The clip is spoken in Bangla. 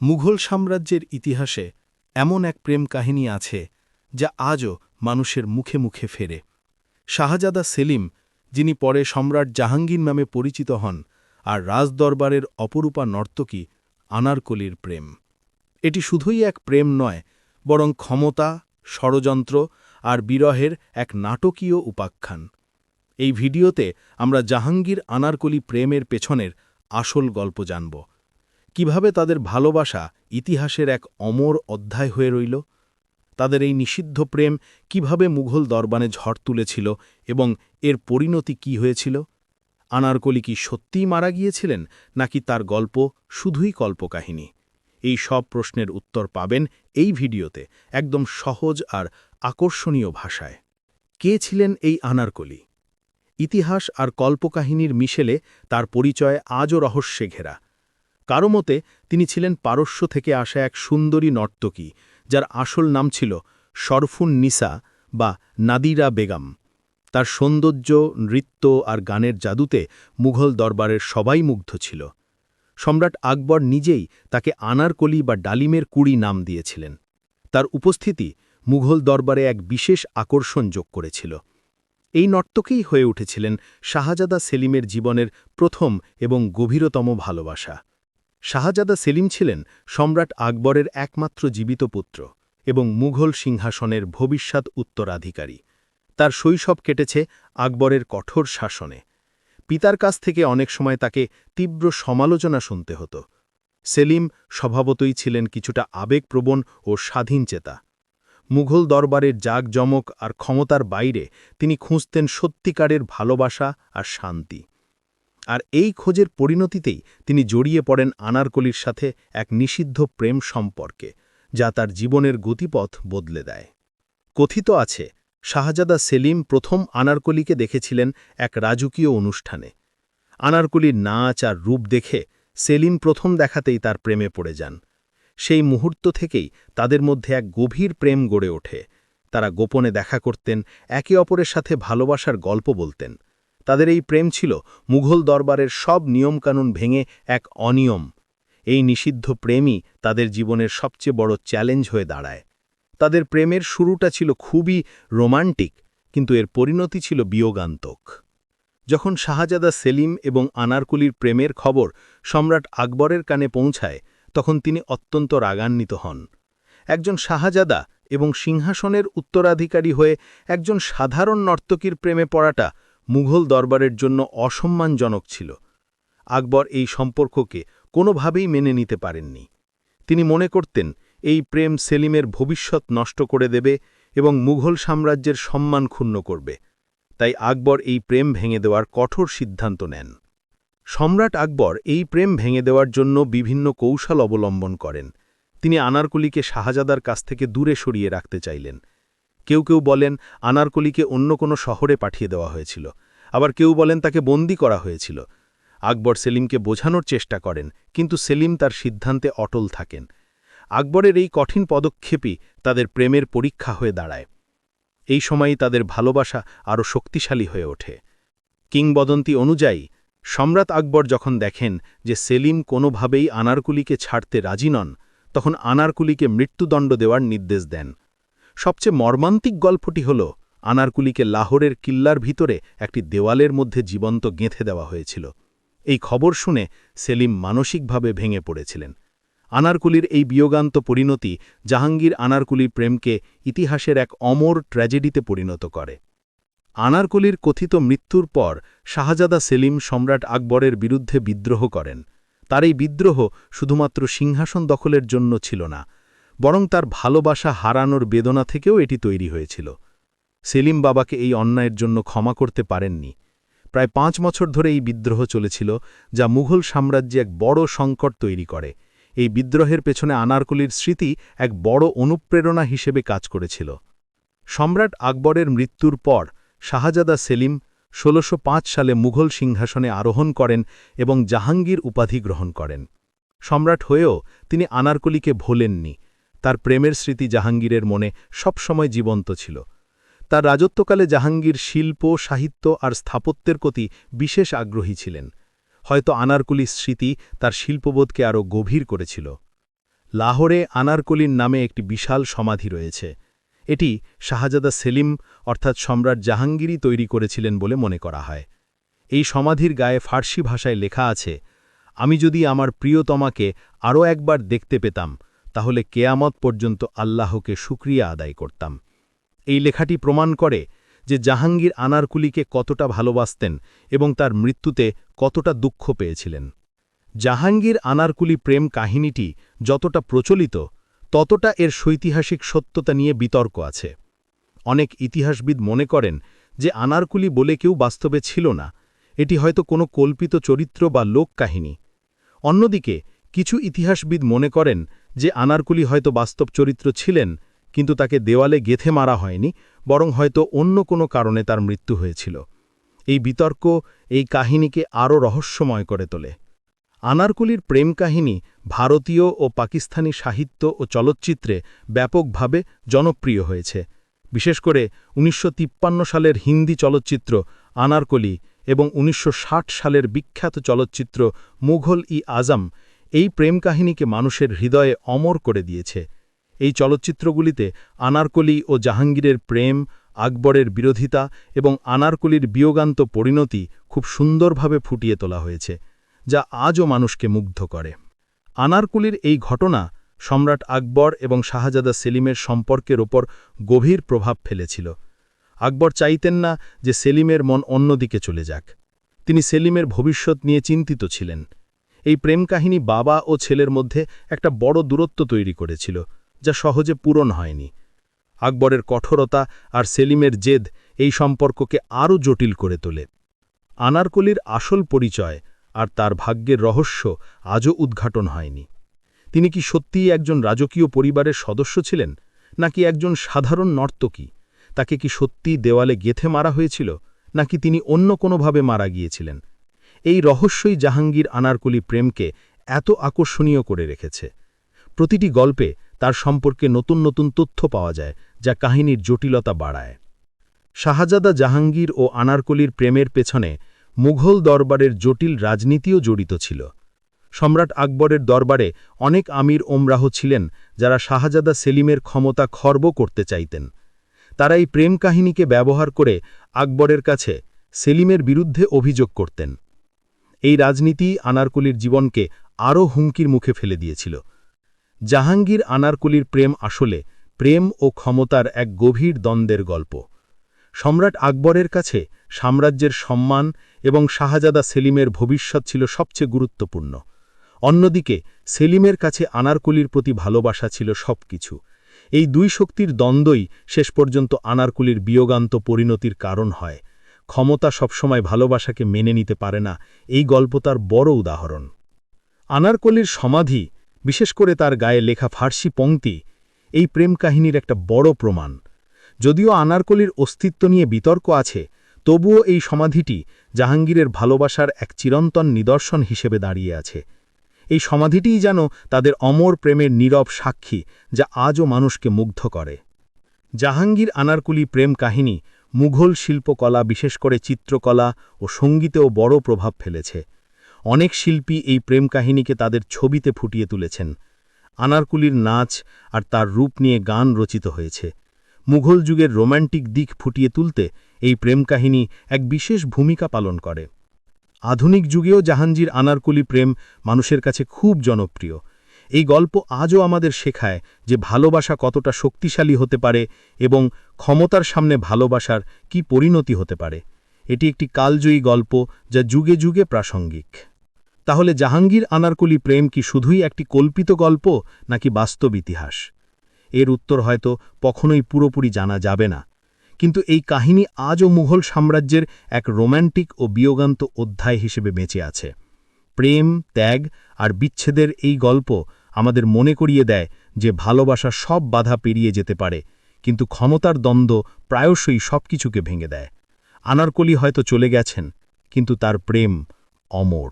মুঘল সাম্রাজ্যের ইতিহাসে এমন এক প্রেম কাহিনী আছে যা আজও মানুষের মুখে মুখে ফেরে। শাহজাদা সেলিম, যিনি পরে সম্রাট জাহাঙ্গীর নামে পরিচিত হন আর রাজদরবারের অপরূপা নর্তকী আনারকলির প্রেম। এটি শুধুই এক প্রেম নয়, বরং ক্ষমতা, ষড়যন্ত্র আর বিরহের এক নাটকীয় উপাখ্যান। এই ভিডিওতে আমরা জাহাঙ্গীর আনারকলি প্রেমের পেছনের আসল গল্প জানব। কীভাবে তাদের ভালোবাসা ইতিহাসের এক অমর অধ্যায় হয়ে রইল? তাদের এই নিষিদ্ধ প্রেম কীভাবে মুঘল দরবানে ঝড় তুলেছিল এবং এর পরিণতি কি হয়েছিল? আনারকলি কি সত্যিই মারা গিয়েছিলেন, নাকি তার গল্প শুধুই কল্পকাহিনী? এই সব প্রশ্নের উত্তর পাবেন এই ভিডিওতে একদম সহজ আর আকর্ষণীয় ভাষায়। কে ছিলেন এই আনারকলি? ইতিহাস আর কল্পকাহিনীর মিশেলে তার পরিচয় আজও রহস্যে ঘেরা। কারও মতে, তিনি ছিলেন পারস্য থেকে আসা এক সুন্দরী নর্তকী, যার আসল নাম ছিল সরফুন নিসা বা নাদিরা বেগম। তার সৌন্দর্য, নৃত্য আর গানের জাদুতে মুঘল দরবারের সবাই মুগ্ধ ছিল। সম্রাট আকবর নিজেই তাকে আনারকলি বা ডালিমের কুড়ি নাম দিয়েছিলেন। তার উপস্থিতি মুঘল দরবারে এক বিশেষ আকর্ষণ যোগ করেছিল। এই নর্তকেই হয়ে উঠেছিলেন শাহজাদা সেলিমের জীবনের প্রথম এবং গভীরতম ভালোবাসা। শাহজাদা সেলিম ছিলেন সম্রাট আকবরের একমাত্র জীবিত পুত্র এবং মুঘল সিংহাসনের ভবিষ্যৎ উত্তরাধিকারী। তার শৈশব কেটেছে আকবরের কঠোর শাসনে। পিতার কাছ থেকে অনেক সময় তাকে তীব্র সমালোচনা শুনতে হতো। সেলিম স্বভাবতই ছিলেন কিছুটা আবেগপ্রবণ ও স্বাধীনচেতা মুঘল দরবারের জাকজমক আর ক্ষমতার বাইরে তিনি খুঁজতেন সত্যিকারের ভালোবাসা আর শান্তি। আর এই খোঁজের পরিণতিতেই তিনি জড়িয়ে পড়েন আনারকলির সাথে এক নিষিদ্ধ প্রেম সম্পর্কে, যা তার জীবনের গতিপথ বদলে দেয়। কথিত আছে, শাহজাদা সেলিম প্রথম আনারকলিকে দেখেছিলেন এক রাজকীয় অনুষ্ঠানে। আনারকলির নাচ আর রূপ দেখে সেলিম প্রথম দেখাতেই তার প্রেমে পড়ে যান। সেই মুহূর্ত থেকেই তাদের মধ্যে এক গভীর প্রেম গড়ে ওঠে। তারা গোপনে দেখা করতেন, একে অপরের সাথে ভালোবাসার গল্প বলতেন। তাদের এই প্রেম ছিল মুঘল দরবারের সব নিয়মকানুন ভেঙে এক অনিয়ম। এই নিষিদ্ধ প্রেমই তাদের জীবনের সবচেয়ে বড় চ্যালেঞ্জ হয়ে দাঁড়ায়। তাদের প্রেমের শুরুটা ছিল খুবই রোমান্টিক, কিন্তু এর পরিণতি ছিল বিয়োগান্তক। যখন শাহজাদা সেলিম এবং আনারকুলির প্রেমের খবর সম্রাট আকবরের কানে পৌঁছায়, তখন তিনি অত্যন্ত রাগান্বিত হন। একজন শাহজাদা এবং সিংহাসনের উত্তরাধিকারী হয়ে একজন সাধারণ নর্তকীর প্রেমে পড়াটা মুঘল দরবারের জন্য অসম্মানজনক ছিল। আকবর এই সম্পর্ককে কোনোভাবেই মেনে নিতে পারেননি। তিনি মনে করতেন, এই প্রেম সেলিমের ভবিষ্যৎ নষ্ট করে দেবে এবং মুঘল সাম্রাজ্যের সম্মান ক্ষুণ্ণ করবে। তাই আকবর এই প্রেম ভেঙে দেওয়ার কঠোর সিদ্ধান্ত নেন। সম্রাট আকবর এই প্রেম ভেঙে দেওয়ার জন্য বিভিন্ন কৌশল অবলম্বন করেন। তিনি আনারকুলিকে শাহজাদার কাছ থেকে দূরে সরিয়ে রাখতে চাইলেন। কেউ কেউ বলেন আনারকলিকে অন্য কোনো শহরে পাঠিয়ে দেওয়া হয়েছিল। আবার কেউ বলেন তাকে বন্দি করা হয়েছিল। আকবর সেলিমকে বোঝানোর চেষ্টা করেন, কিন্তু সেলিম তার সিদ্ধান্তে অটল থাকেন। আকবরের এই কঠিন পদক্ষেপই তাদের প্রেমের পরীক্ষা হয়ে দাঁড়ায়। এই সময়ই তাদের ভালোবাসা আরও শক্তিশালী হয়ে ওঠে। কিংবদন্তি অনুযায়ী, সম্রাট আকবর যখন দেখেন যে সেলিম কোনোভাবেই আনারকুলিকে ছাড়তে রাজি নন, তখন আনারকুলিকে মৃত্যুদণ্ড দেওয়ার নির্দেশ দেন। সবচেয়ে মর্মান্তিক গল্পটি হল আনারকুলিকে লাহোরের কিল্লার ভিতরে একটি দেওয়ালের মধ্যে জীবন্ত গেঁথে দেওয়া হয়েছিল। এই খবর শুনে সেলিম মানসিকভাবে ভেঙে পড়েছিলেন। আনারকুলির এই বিয়োগান্ত পরিণতি জাহাঙ্গীর আনারকুলির প্রেমকে ইতিহাসের এক অমর ট্র্যাজেডিতে পরিণত করে। আনারকুলির কথিত মৃত্যুর পর শাহজাদা সেলিম সম্রাট আকবরের বিরুদ্ধে বিদ্রোহ করেন। তার এই বিদ্রোহ শুধুমাত্র সিংহাসন দখলের জন্য ছিল না বরং তার ভালোবাসা হারানোর বেদনা থেকেও এটি তৈরি হয়েছিল। সেলিম বাবাকে এই অন্যায়ের জন্য ক্ষমা করতে পারেননি। প্রায় পাঁচ বছর ধরে এই বিদ্রোহ চলেছিল, যা মুঘল সাম্রাজ্যে এক বড় সংকট তৈরি করে। এই বিদ্রোহের পেছনে আনারকলির স্মৃতি এক বড় অনুপ্রেরণা হিসেবে কাজ করেছিল। সম্রাট আকবরের মৃত্যুর পর শাহজাদা সেলিম ষোলশো সালে মুঘল সিংহাসনে আরোহণ করেন এবং জাহাঙ্গীর উপাধি গ্রহণ করেন। সম্রাট হয়েও তিনি আনারকলিকে ভোলেননি। তার প্রেমের স্মৃতি জাহাঙ্গীরের মনে সবসময় জীবন্ত ছিল। তার রাজত্বকালে জাহাঙ্গীর শিল্প, সাহিত্য আর স্থাপত্যের প্রতি বিশেষ আগ্রহী ছিলেন। হয়তো আনারকুলির স্মৃতি তার শিল্পবোধকে আরও গভীর করেছিল। লাহোরে আনারকলির নামে একটি বিশাল সমাধি রয়েছে। এটি শাহজাদা সেলিম অর্থাৎ সম্রাট জাহাঙ্গীরই তৈরি করেছিলেন বলে মনে করা হয়। এই সমাধির গায়ে ফার্সি ভাষায় লেখা আছে, আমি যদি আমার প্রিয়তমাকে আরও একবার দেখতে পেতাম তাহলে কেয়ামত পর্যন্ত আল্লাহকে সুক্রিয়া আদায় করতাম। এই লেখাটি প্রমাণ করে যে জাহাঙ্গীর আনারকুলিকে কতটা ভালোবাসতেন এবং তার মৃত্যুতে কতটা দুঃখ পেয়েছিলেন। জাহাঙ্গীর আনারকুলি প্রেম কাহিনীটি যতটা প্রচলিত, ততটা এর শৈতিহাসিক সত্যতা নিয়ে বিতর্ক আছে। অনেক ইতিহাসবিদ মনে করেন যে আনারকুলি বলে কেউ বাস্তবে ছিল না, এটি হয়তো কোনো কল্পিত চরিত্র বা লোক কাহিনী। অন্যদিকে কিছু ইতিহাসবিদ মনে করেন যে আনারকুলি হয়তো বাস্তব চরিত্র ছিলেন, কিন্তু তাকে দেওয়ালে গেথে মারা হয়নি, বরং হয়তো অন্য কোনো কারণে তার মৃত্যু হয়েছিল। এই বিতর্ক এই কাহিনীকে আরও রহস্যময় করে তোলে। আনারকুলির প্রেম কাহিনী ভারতীয় ও পাকিস্তানি সাহিত্য ও চলচ্চিত্রে ব্যাপকভাবে জনপ্রিয় হয়েছে। বিশেষ করে উনিশশো তিপ্পান্ন সালের হিন্দি চলচ্চিত্র আনারকলি এবং উনিশশো ষাট সালের বিখ্যাত চলচ্চিত্র মুঘল ই আজম এই প্রেম কাহিনীকে মানুষের হৃদয়ে অমর করে দিয়েছে। এই চলচ্চিত্রগুলিতে আনারকলি ও জাহাঙ্গীরের প্রেম, আকবরের বিরোধিতা এবং আনারকলির বিয়োগান্ত পরিণতি খুব সুন্দরভাবে ফুটিয়ে তোলা হয়েছে, যা আজও মানুষকে মুগ্ধ করে। আনারকুলির এই ঘটনা সম্রাট আকবর এবং শাহজাদা সেলিমের সম্পর্কের ওপর গভীর প্রভাব ফেলেছিল। আকবর চাইতেন না যে সেলিমের মন অন্যদিকে চলে যাক। তিনি সেলিমের ভবিষ্যৎ নিয়ে চিন্তিত ছিলেন। এই প্রেম কাহিনী বাবা ও ছেলের মধ্যে একটা বড় দূরত্ব তৈরি করেছিল, যা সহজে পূরণ হয়নি। আকবরের কঠোরতা আর সেলিমের জেদ এই সম্পর্ককে আরও জটিল করে তোলে। আনারকলির আসল পরিচয় আর তার ভাগ্যের রহস্য আজও উদ্ঘাটন হয়নি। তিনি কি সত্যিই একজন রাজকীয় পরিবারের সদস্য ছিলেন, নাকি একজন সাধারণ নর্তকী? তাকে কি সত্যি দেওয়ালে গেথে মারা হয়েছিল, নাকি তিনি অন্য কোনোভাবে মারা গিয়েছিলেন? এই রহস্যই জাহাঙ্গীর আনারকলি প্রেমকে এত আকর্ষণীয় করে রেখেছে। প্রতিটি গল্পে তার সম্পর্কে নতুন নতুন তথ্য পাওয়া যায়, যা কাহিনীর জটিলতা বাড়ায়। শাহজাদা জাহাঙ্গীর ও আনারকলির প্রেমের পেছনে মুঘল দরবারের জটিল রাজনীতিও জড়িত ছিল। সম্রাট আকবরের দরবারে অনেক আমির ওমরাহ ছিলেন, যারা শাহজাদা সেলিমের ক্ষমতা খর্ব করতে চাইতেন। তারা এই প্রেম কাহিনীকে ব্যবহার করে আকবরের কাছে সেলিমের বিরুদ্ধে অভিযোগ করতেন। এই রাজনীতি আনারকুলির জীবনকে আরও হুমকির মুখে ফেলে দিয়েছিল। জাহাঙ্গীর আনারকুলির প্রেম আসলে প্রেম ও ক্ষমতার এক গভীর দ্বন্দ্বের গল্প। সম্রাট আকবরের কাছে সাম্রাজ্যের সম্মান এবং শাহজাদা সেলিমের ভবিষ্যৎ ছিল সবচেয়ে গুরুত্বপূর্ণ। অন্যদিকে সেলিমের কাছে আনারকুলির প্রতি ভালোবাসা ছিল সবকিছু। এই দুই শক্তির দ্বন্দ্বই শেষ পর্যন্ত আনারকুলির বিয়োগান্ত পরিণতির কারণ হয়। ক্ষমতা সবসময় ভালোবাসাকে মেনে নিতে পারে না, এই গল্প তার বড় উদাহরণ। আনারকলির সমাধি, বিশেষ করে তার গায়ে লেখা ফার্সি পংক্তি, এই প্রেম কাহিনীর একটা বড় প্রমাণ। যদিও আনারকলির অস্তিত্ব নিয়ে বিতর্ক আছে, তবুও এই সমাধিটি জাহাঙ্গীরের ভালোবাসার এক চিরন্তন নিদর্শন হিসেবে দাঁড়িয়ে আছে। এই সমাধিটিই যেন তাদের অমর প্রেমের নীরব সাক্ষী, যা আজও মানুষকে মুগ্ধ করে। জাহাঙ্গীর আনারকুলি প্রেম কাহিনী মুঘল শিল্পকলা, বিশেষ করে চিত্রকলা ও সঙ্গীতেও বড় প্রভাব ফেলেছে। অনেক শিল্পী এই প্রেম কাহিনীকে তাদের ছবিতে ফুটিয়ে তুলেছেন। আনারকুলির নাচ আর তার রূপ নিয়ে গান রচিত হয়েছে। মুঘল যুগের রোম্যান্টিক দিক ফুটিয়ে তুলতে এই প্রেম কাহিনী এক বিশেষ ভূমিকা পালন করে। আধুনিক যুগেও জাহাঙ্গীর আনারকুলি প্রেম মানুষের কাছে খুব জনপ্রিয়। এই গল্প আজও আমাদের শেখায় যে ভালোবাসা কতটা শক্তিশালী হতে পারে এবং ক্ষমতার সামনে ভালোবাসার কি পরিণতি হতে পারে। এটি একটি কালজয়ী গল্প যা যুগে যুগে প্রাসঙ্গিক। তাহলে জাহাঙ্গীর আনারকুলি প্রেম কি শুধুই একটি কল্পিত গল্প নাকি বাস্তব ইতিহাস? এর উত্তর হয়তো কখনোই পুরোপুরি জানা যাবে না। কিন্তু এই কাহিনী আজও মুঘল সাম্রাজ্যের এক রোম্যান্টিক ও বিয়োগান্ত অধ্যায় হিসেবে বেঁচে আছে। প্রেম, ত্যাগ আর বিচ্ছেদের এই গল্প আমাদের মনে করিয়ে দেয় যে ভালোবাসা সব বাধা পেরিয়ে যেতে পারে, কিন্তু ক্ষমতার দ্বন্দ্ব প্রায়শই সব কিছুকে ভেঙে দেয়। আনারকলি হয়তো চলে গেছেন, কিন্তু তার প্রেম অমর।